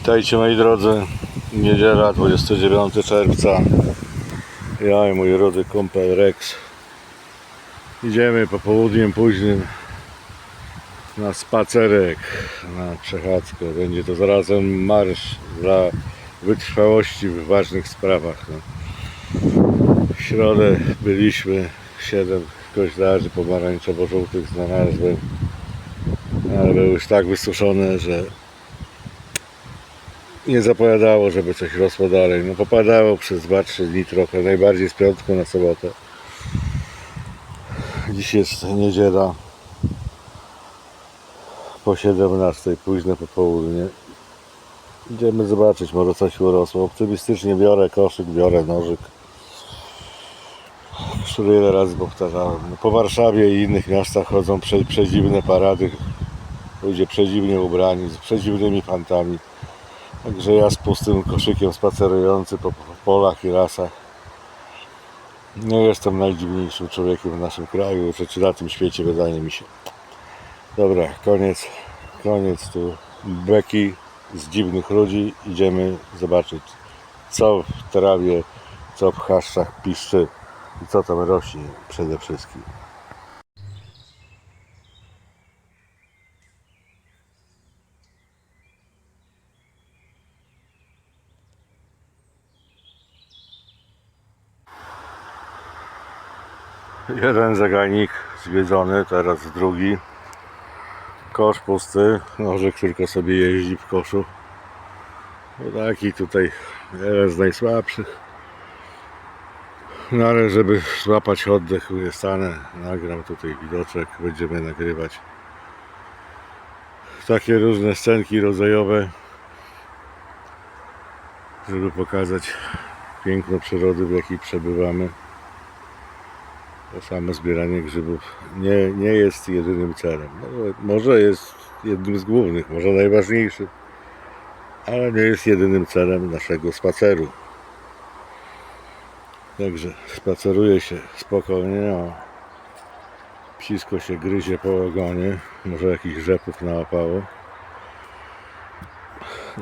Witajcie moi drodzy. Niedziela 29 czerwca. Ja i mój rody kumpel Rex. Idziemy popołudniem późnym na spacerek, na przechadzkę. Będzie to zarazem marsz dla wytrwałości w ważnych sprawach. No. W środę byliśmy 7 koźlarzy pomarańczowo-żółtych znalazłem, ale były już tak wysuszone, że nie zapowiadało, żeby coś rosło dalej. No popadało przez 2-3 dni trochę, najbardziej z piątku na sobotę. Dziś jest niedziela po 17, późne popołudnie. Idziemy zobaczyć, może coś urosło. Optymistycznie biorę koszyk, biorę nożyk. Który ile razy powtarzałem. No, Po Warszawie i innych miastach chodzą prze, przedziwne parady. Ludzie przedziwnie ubrani, z przedziwnymi pantami. Także ja z pustym koszykiem spacerujący po, po polach i lasach. Nie jestem najdziwniejszym człowiekiem w naszym kraju, czy na tym świecie wydaje mi się. Dobra, koniec, koniec tu beki z dziwnych ludzi. Idziemy zobaczyć co w trawie, co w chaszczach piszczy i co tam rośnie przede wszystkim. Jeden zagajnik zwiedzony, teraz drugi. Kosz pusty, nożyk tylko sobie jeździ w koszu. No taki tutaj jeden z najsłabszych. No ale żeby złapać oddech, stanę, nagram tutaj widoczek, będziemy nagrywać takie różne scenki rodzajowe, żeby pokazać piękno przyrody, w jakiej przebywamy. To samo zbieranie grzybów nie, nie jest jedynym celem. Może, może jest jednym z głównych, może najważniejszym, ale nie jest jedynym celem naszego spaceru. Także spaceruje się spokojnie, o. Psisko się gryzie po ogonie, może jakichś rzepów nałapało.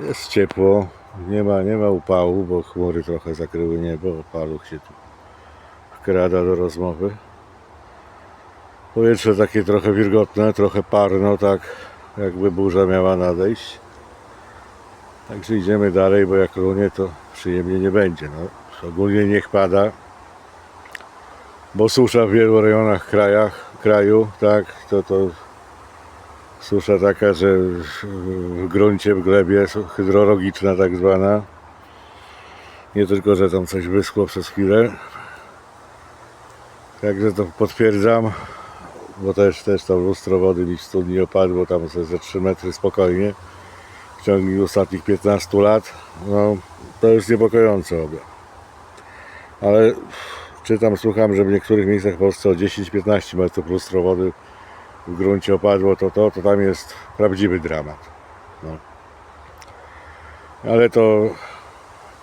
Jest ciepło, nie ma, nie ma upału, bo chmury trochę zakryły niebo, paluch się tu wkrada do rozmowy. Powietrze takie trochę wilgotne, trochę parno, tak jakby burza miała nadejść. Także idziemy dalej, bo jak runie to przyjemnie nie będzie. No, ogólnie niech pada, bo susza w wielu rejonach krajach, kraju, tak, to to susza taka, że w gruncie, w glebie, hydrologiczna tak zwana. Nie tylko, że tam coś wyschło przez chwilę, Także to potwierdzam, bo też, też tam lustro wody mi w studni opadło, tam ze, ze 3 metry spokojnie w ciągu ostatnich 15 lat. No, to jest niepokojące obie. Ale czytam, słucham, że w niektórych miejscach w Polsce o 10-15 metrów lustro wody w gruncie opadło, to, to, to tam jest prawdziwy dramat. No. Ale to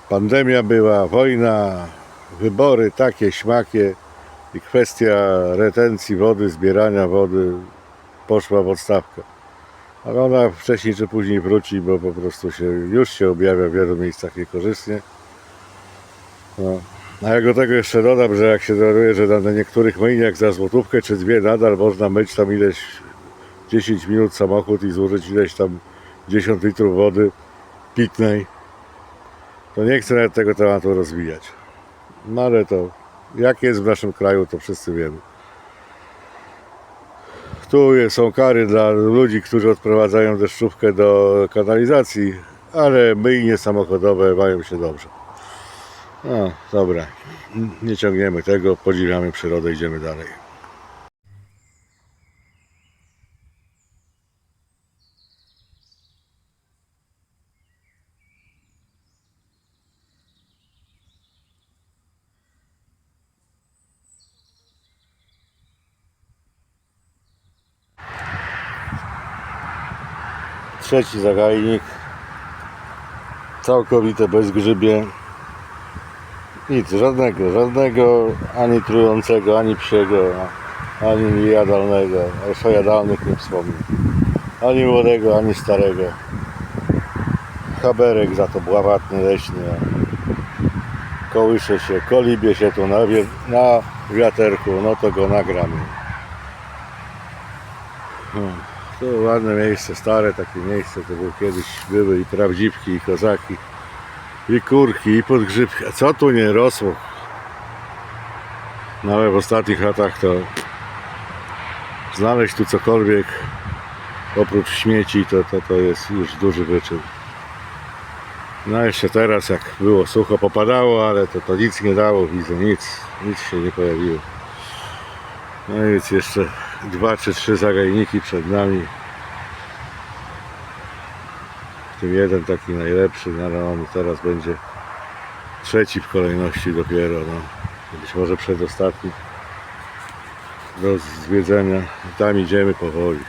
pandemia była, wojna, wybory takie, śmakie i kwestia retencji wody, zbierania wody poszła w odstawkę. Ale ona wcześniej czy później wróci, bo po prostu się już się objawia w wielu miejscach niekorzystnie. No. A jak do tego jeszcze dodam, że jak się dowiaduje, że na niektórych myjniach za złotówkę czy dwie nadal można myć tam ileś 10 minut samochód i zużyć ileś tam 10 litrów wody pitnej, to nie chcę nawet tego tematu rozwijać. No ale to jak jest w naszym kraju, to wszyscy wiemy. Tu są kary dla ludzi, którzy odprowadzają deszczówkę do kanalizacji, ale myjnie samochodowe mają się dobrze. No, dobra. Nie ciągniemy tego, podziwiamy przyrodę, idziemy dalej. Trzeci zagajnik. Całkowite bezgrzybie. Nic, żadnego, żadnego ani trującego, ani psiego, ani jadalnego. O jadalnych nie wspomnę. Ani młodego, ani starego. haberek za to bławatny leśny. Kołysze się, kolibie się tu na, na wiaterku, no to go nagramy. To ładne miejsce, stare takie miejsce, to było kiedyś były i prawdziwki, i kozaki, i kurki, i podgrzybki. A co tu nie rosło? Nawet w ostatnich latach to znaleźć tu cokolwiek oprócz śmieci to, to, to jest już duży wyczyn. No jeszcze teraz jak było sucho popadało, ale to, to nic nie dało, widzę, nic, nic się nie pojawiło. No i jeszcze dwa czy trzy zagajniki przed nami. W tym jeden taki najlepszy, no ale on teraz będzie trzeci w kolejności dopiero, no. Być może przedostatni do zwiedzenia. Tam idziemy powoli.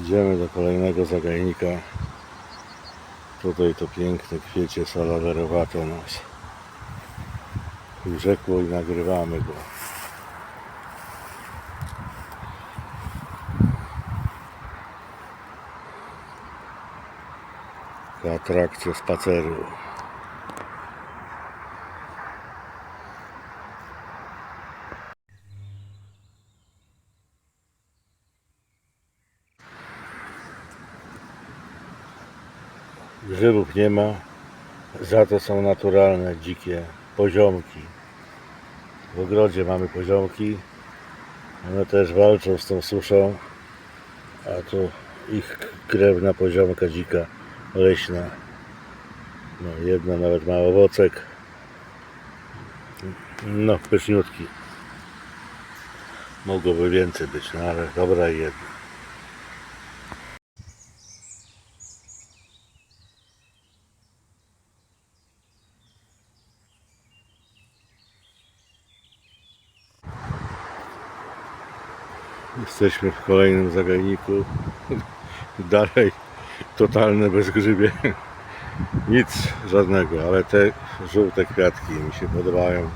Idziemy do kolejnego zagajnika. Tutaj to piękne kwiecie salawerowate nas urzekło i nagrywamy go. Atrakcja spaceru. Grzybów nie ma, za to są naturalne, dzikie poziomki. W ogrodzie mamy poziomki, one też walczą z tą suszą, a tu ich krewna poziomka dzika leśna. No, jedna nawet ma owocek. No, pyszniutki. Mogłoby więcej być, no ale dobra jedna. Jesteśmy w kolejnym zagajniku. Dalej totalne bezgrzybie. Nic żadnego, ale te żółte kwiatki mi się podobają.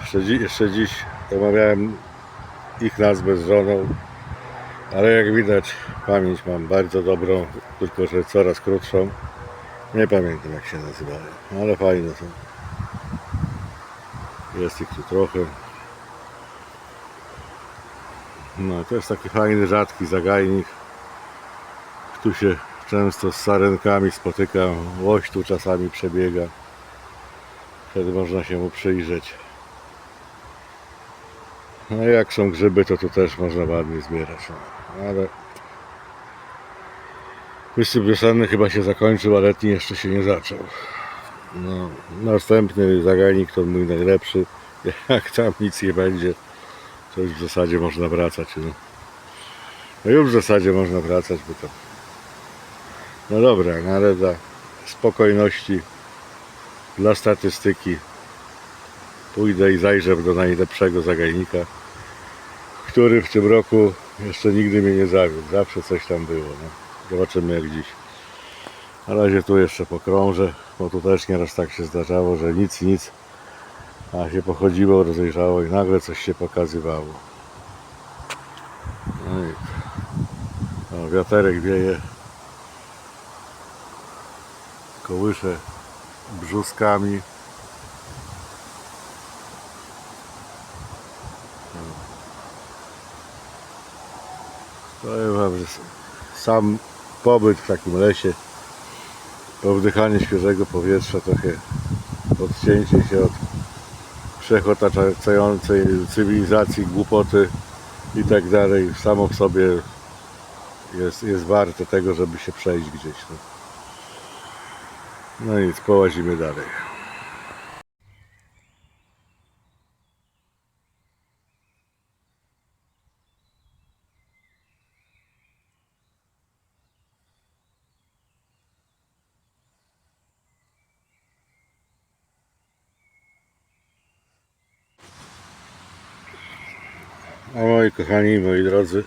Jeszcze, dzi- jeszcze dziś omawiałem ich nazwę z żoną, ale jak widać pamięć mam bardzo dobrą, tylko że coraz krótszą. Nie pamiętam jak się nazywają, ale fajne są. Jest ich tu trochę. No to jest taki fajny, rzadki zagajnik. Tu się często z sarenkami spotyka. Łoś tu czasami przebiega. Wtedy można się mu przyjrzeć. No jak są grzyby, to tu też można ładnie zbierać. No. Ale wysyp wiosenny chyba się zakończył, a letni jeszcze się nie zaczął. No, następny zagajnik to mój najlepszy. Jak tam nic nie będzie, to już w zasadzie można wracać. No, no już w zasadzie można wracać, bo to. No dobra, no ale dla spokojności, dla statystyki pójdę i zajrzę do najlepszego zagajnika, który w tym roku jeszcze nigdy mnie nie zawiódł. Zawsze coś tam było. No. Zobaczymy jak dziś. Na razie tu jeszcze pokrążę, bo tu też nieraz tak się zdarzało, że nic, nic, a się pochodziło, rozejrzało i nagle coś się pokazywało. No i o, wiaterek wieje, kołysze brzuskami. Powiem wam, że sam pobyt w takim lesie, to wdychanie świeżego powietrza, trochę odcięcie się od wszechotaczającej cywilizacji, głupoty i tak dalej, samo w sobie jest, jest warte tego, żeby się przejść gdzieś. No, no nic, połazimy dalej. Moi kochani, moi drodzy,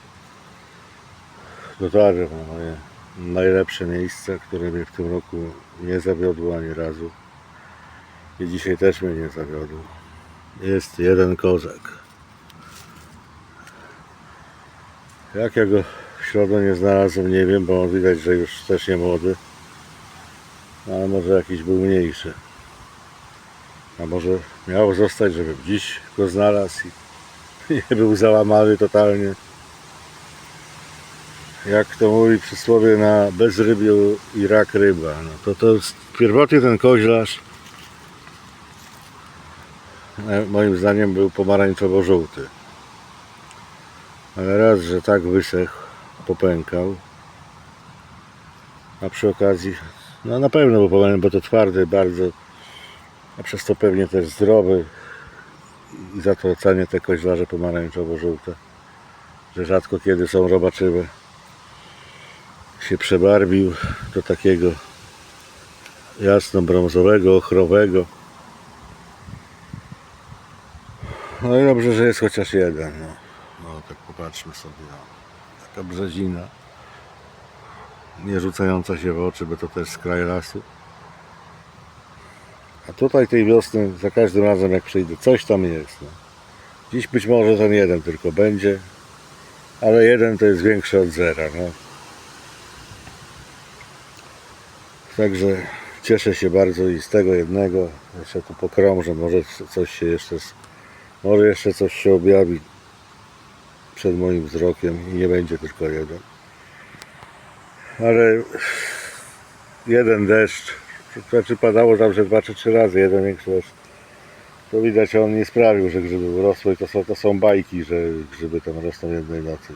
dotarłem na moje najlepsze miejsce, które mnie w tym roku nie zawiodło ani razu. I dzisiaj też mnie nie zawiodło. Jest jeden kozak. Jak ja go w środę nie znalazłem, nie wiem, bo widać, że już też nie młody. Ale może jakiś był mniejszy. A może miało zostać, żebym dziś go znalazł był załamany totalnie. Jak to mówi przysłowie na bezrybiu i rak ryba. No to to pierwotnie ten koźlarz e, moim zdaniem był pomarańczowo-żółty. Ale raz, że tak wysechł, popękał. A przy okazji, no na pewno był pomarańczowy, bo to twardy bardzo, a przez to pewnie też zdrowy i za to ocenię te koźlarze pomarańczowo-żółte, że rzadko kiedy są robaczywe. Się przebarwił do takiego jasno-brązowego, ochrowego. No i dobrze, że jest chociaż jeden. No, no tak popatrzmy sobie. No. Taka brzezina. Nie rzucająca się w oczy, bo to też z kraju lasu. A tutaj tej wiosny za każdym razem jak przyjdę, coś tam jest. No. Dziś być może ten jeden tylko będzie, ale jeden to jest większy od zera. No. Także cieszę się bardzo i z tego jednego. Jeszcze tu pokrążę, może coś się jeszcze, może jeszcze coś się objawi przed moim wzrokiem i nie będzie tylko jeden. Ale jeden deszcz, znaczy padało zawsze dwa czy trzy razy, jeden większy deszcz. To widać, on nie sprawił, że grzyby urosły to są, to są bajki, że grzyby tam rosną jednej nocy.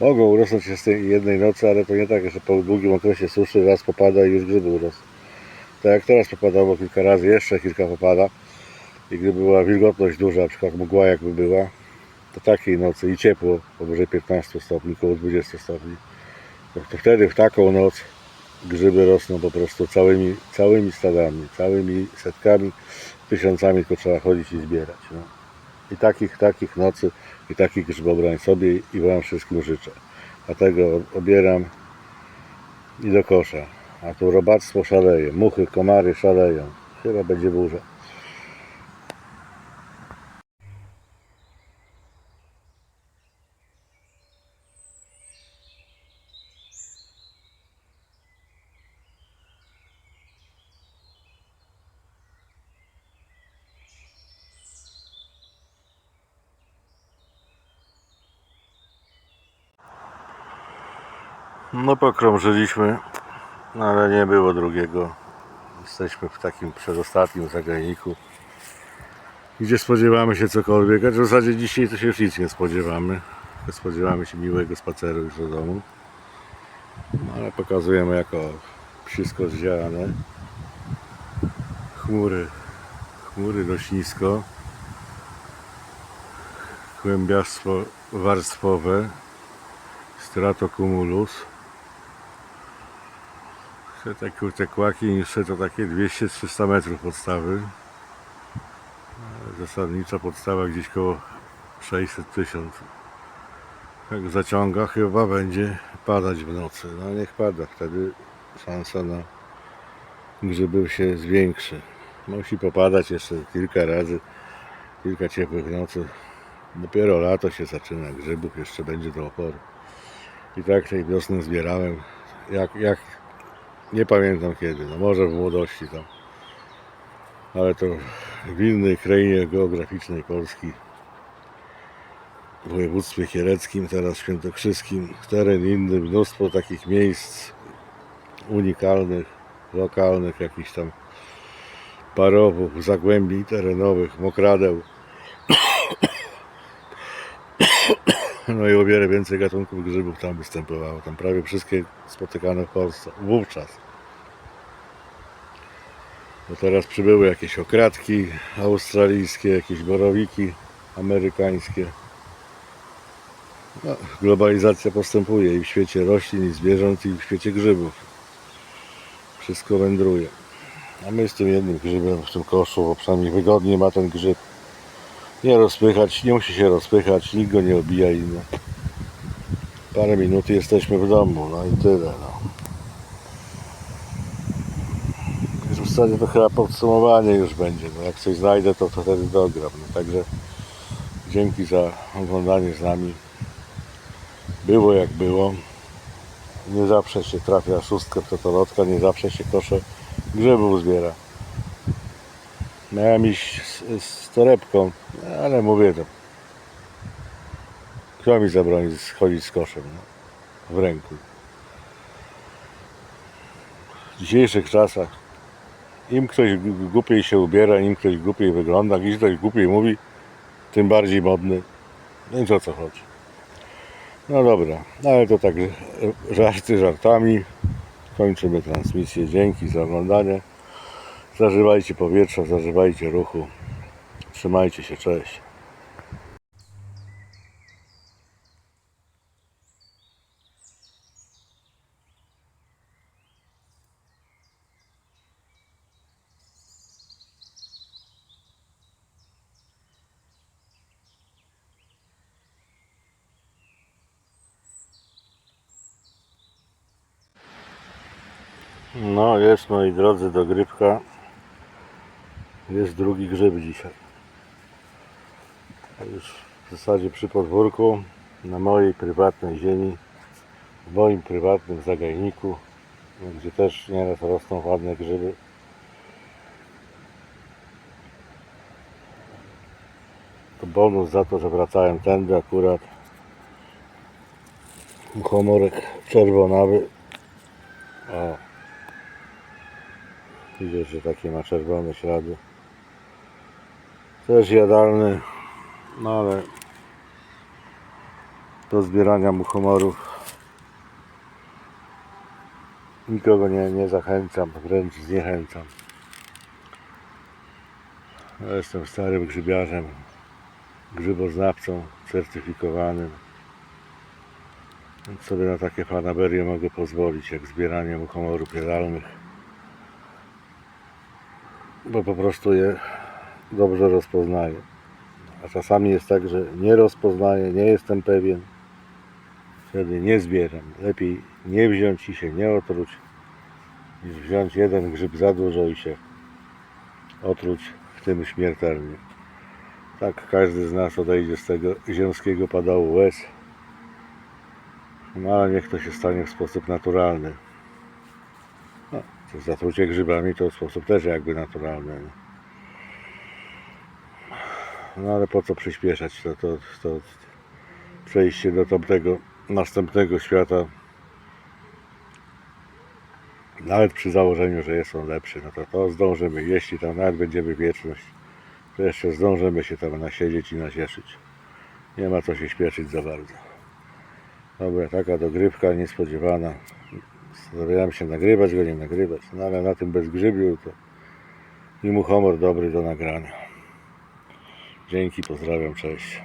Mogą urosnąć jeszcze jednej nocy, ale to nie tak, że po długim okresie suszy raz popada i już grzyby urosną. Tak jak teraz popadało kilka razy, jeszcze kilka popada i gdyby była wilgotność duża, na przykład mgła jakby była, to takiej nocy i ciepło, powyżej 15 stopni, około 20 stopni, to, to wtedy w taką noc grzyby rosną po prostu całymi, całymi stadami, całymi setkami, tysiącami, tylko trzeba chodzić i zbierać. No. I takich, takich nocy i takich grzybobrań sobie i Wam wszystkim życzę. Dlatego obieram i do kosza. A tu robactwo szaleje, muchy, komary szaleją. Chyba będzie burza. No pokrążyliśmy, no ale nie było drugiego. Jesteśmy w takim przedostatnim zagraniku, gdzie spodziewamy się cokolwiek, a w zasadzie dzisiaj to się już nic nie spodziewamy. Spodziewamy się miłego spaceru już do domu. No, ale pokazujemy jako wszystko zdziałane. Chmury, chmury dość nisko. Kłębiastwo warstwowe, stratocumulus. Te, te, te kłaki niższe to takie 200-300 metrów podstawy. Zasadnicza podstawa gdzieś koło 600 tysięcy. Jak zaciąga chyba będzie padać w nocy. No niech pada, wtedy szansa na grzyby się zwiększy. Musi popadać jeszcze kilka razy, kilka ciepłych nocy. Dopiero lato się zaczyna, grzybów jeszcze będzie do oporu. I tak tej wiosny zbierałem, jak, jak nie pamiętam kiedy, no może w młodości tam. Ale to w innej krainie geograficznej Polski, w województwie kieleckim, teraz świętokrzyskim, teren inny, mnóstwo takich miejsc unikalnych, lokalnych, jakichś tam parowów, zagłębień terenowych, mokradeł. No i o wiele więcej gatunków grzybów tam występowało. Tam prawie wszystkie spotykane w Polsce. Wówczas. Bo teraz przybyły jakieś okradki australijskie, jakieś borowiki amerykańskie. No, globalizacja postępuje i w świecie roślin, i zwierząt, i w świecie grzybów. Wszystko wędruje. A my z tym jednym grzybem w tym koszu, bo przynajmniej wygodnie ma ten grzyb. Nie rozpychać, nie musi się rozpychać, nikt go nie obija inny. Parę minut jesteśmy w domu, no i tyle. No. Już w zasadzie to chyba podsumowanie już będzie. No jak coś znajdę, to, to wtedy dogram. No, także dzięki za oglądanie z nami. Było jak było. Nie zawsze się trafia szóstka w totolotka, nie zawsze się kosze grzybów zbiera. Miałem iść z, z torebką, ale mówię to. Kto mi zabroni schodzić z koszem no, w ręku? W dzisiejszych czasach im ktoś głupiej się ubiera, im ktoś głupiej wygląda, im ktoś głupiej mówi, tym bardziej modny. Więc o co chodzi? No dobra, ale to tak żarty żartami. Kończymy transmisję. Dzięki za oglądanie. Zażywajcie powietrza, zażywajcie ruchu. Trzymajcie się, cześć. No jest moi drodzy dogrywka. Jest drugi grzyb dzisiaj. Już w zasadzie przy podwórku na mojej prywatnej ziemi, w moim prywatnym zagajniku, gdzie też nieraz rosną ładne grzyby. To bonus za to, że wracałem tędy akurat. Muchomorek czerwonawy. O. Widzę, że takie ma czerwone ślady. Też jadalny, no ale do zbierania muchomorów nikogo nie, nie zachęcam, wręcz zniechęcam. Ja jestem starym grzybiarzem, grzyboznawcą certyfikowanym. Więc sobie na takie fanaberie mogę pozwolić, jak zbieranie muchomorów jadalnych bo po prostu je dobrze rozpoznaję. A czasami jest tak, że nie rozpoznaję, nie jestem pewien. Wtedy nie zbieram. Lepiej nie wziąć i się nie otruć, niż wziąć jeden grzyb za dużo i się otruć w tym śmiertelnie. Tak każdy z nas odejdzie z tego ziemskiego padału łez. No ale niech to się stanie w sposób naturalny. Zatrucie grzybami to sposób też jakby naturalny. No ale po co przyspieszać to, to, to przejście do tamtego następnego świata nawet przy założeniu, że jest on lepszy, no to to zdążymy, jeśli tam nawet będziemy wieczność, to jeszcze zdążymy się tam nasiedzieć i nacieszyć. Nie ma co się śpieszyć za bardzo. Dobra, taka dogrywka niespodziewana. Zastanawiałem się nagrywać go, nie nagrywać, no ale na tym bezgrzybiu to i mu humor dobry do nagrania. Dzięki, pozdrawiam, cześć.